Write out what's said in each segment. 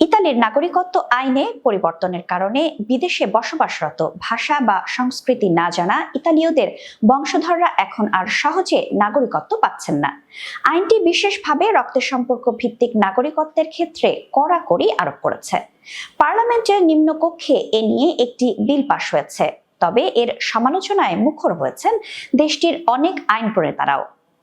ইতালির নাগরিকত্ব আইনে পরিবর্তনের কারণে বিদেশে বসবাসরত ভাষা বা সংস্কৃতি না জানা ইতালীয়দের বংশধররা এখন আর সহজে নাগরিকত্ব পাচ্ছেন না। আইনটি বিশেষভাবে রক্তের সম্পর্ক ভিত্তিক নাগরিকত্বের ক্ষেত্রে কড়াকড়ি আরোপ করেছে। পার্লামেন্টের নিম্নকক্ষে এ নিয়ে একটি বিল পাশ হয়েছে, তবে এর সমালোচনায় মুখর হয়েছেন দেশটির অনেক আইন প্রণেতারাও।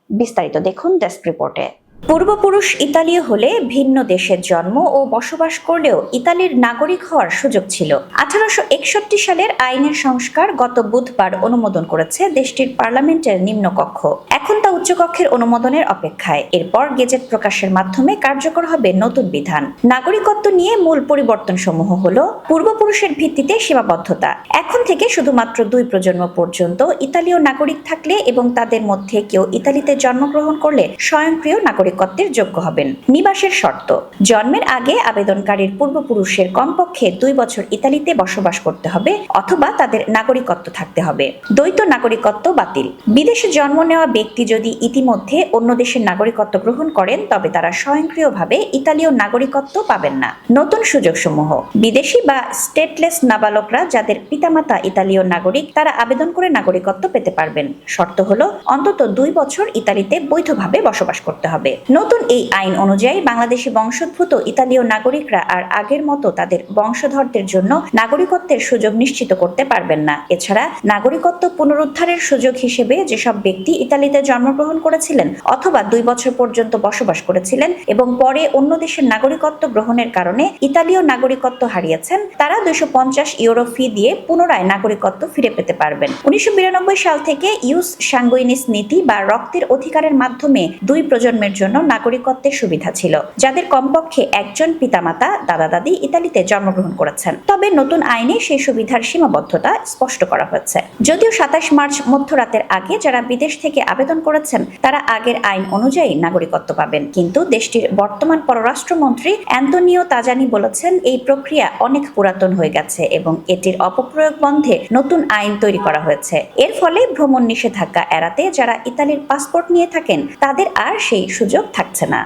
বিস্তারিত দেখুন ডেস্ক রিপোর্টে। পূর্বপুরুষ ইতালীয় হলে ভিন্ন দেশের জন্ম ও বসবাস করলেও ইতালির নাগরিক হওয়ার সুযোগ ছিল। আঠারোশো একষট্টি সালের আইনের সংস্কার গত বুধবার অনুমোদন করেছে দেশটির পার্লামেন্টের নিম্নকক্ষ। এখন তা উচ্চকক্ষের অনুমোদনের অপেক্ষায়। এরপর গেজেট প্রকাশের মাধ্যমে কার্যকর হবে নতুন বিধান। নাগরিকত্ব নিয়ে মূল পরিবর্তন সমূহ হল পূর্বপুরুষের ভিত্তিতে সীমাবদ্ধতা। এখন থেকে শুধুমাত্র দুই প্রজন্ম পর্যন্ত ইতালীয় নাগরিক থাকলে এবং তাদের মধ্যে কেউ ইতালিতে জন্মগ্রহণ করলে স্বয়ংক্রিয় নাগরিকত্বের যোগ্য হবেন। নিবাসের শর্ত, জন্মের আগে আবেদনকারীর পূর্বপুরুষের কমপক্ষে দুই বছর ইতালিতে বসবাস করতে হবে অথবা তাদের নাগরিকত্ব থাকতে হবে। দ্বৈত নাগরিকত্ব বাতিল। বিদেশে জন্ম নেওয়া ব্যক্তি যদি ইতিমধ্যে অন্য দেশের নাগরিকত্ব গ্রহণ করেন, তবে তারা স্বয়ংক্রিয়ভাবে ইতালীয় নাগরিকত্ব পাবেন না। নতুন সুযোগ সমূহ বিদেশি বা স্টেটলেস নাবালকরা যাদের পিতামাতা ইতালীয় নাগরিক, তারা আবেদন করে নাগরিকত্ব পেতে পারবেন। শর্ত হলো, অন্তত দুই বছর ইতালিতে বৈধভাবে বসবাস করতে হবে। নতুন এই আইন অনুযায়ী বাংলাদেশি বংশোদ্ভূত ইতালীয় নাগরিকরা আর আগের মতো তাদের বংশধরদের জন্য নাগরিকত্বের সুযোগ নিশ্চিত করতে পারবেন না। এছাড়া নাগরিকত্ব পুনরুদ্ধারের সুযোগ হিসেবে যেসব ব্যক্তি ইতালিতে জন্মগ্রহণ করেছিলেন অথবা দুই বছর পর্যন্ত বসবাস করেছিলেন এবং পরে অন্য দেশের নাগরিকত্ব গ্রহণের কারণে ইতালীয় নাগরিকত্ব হারিয়েছেন, তারা দুইশো পঞ্চাশ ইউরো ফি দিয়ে পুনরায় নাগরিকত্ব ফিরে পেতে পারবেন। উনিশশো বিরানব্বই সাল থেকে ইউস সাংগুইনিস নীতি বা রক্তের অধিকারের মাধ্যমে দুই প্রজন্মের জন্য নাগরিকত্বের সুবিধা ছিল, যাদের কমপক্ষে একজন পিতামাতা দাদা দাদি ইতালিতে জন্মগ্রহণ করেছেন। তবে নতুন আইনে সেই সুবিধার সীমাবদ্ধতা স্পষ্ট করা হয়েছে। যদিও সাতাশ মার্চ মধ্যরাতের আগে যারা বিদেশ থেকে আবেদন করেছেন, তারা আগের আইন অনুযায়ী নাগরিকত্ব পাবেন। কিন্তু দেশটির বর্তমান পররাষ্ট্রমন্ত্রী অ্যান্তনিও তাজানি বলেছেন, এই প্রক্রিয়া অনেক পুরাতন হয়ে গেছে এবং এটির অপপ্রয়োগ বন্ধে নতুন আইন তৈরি করা হয়েছে। এর ফলে ভ্রমণ নিষেধাজ্ঞা এড়াতে যারা ইতালির পাসপোর্ট নিয়ে থাকেন, তাদের আর সেই সুযোগ থাকছে না।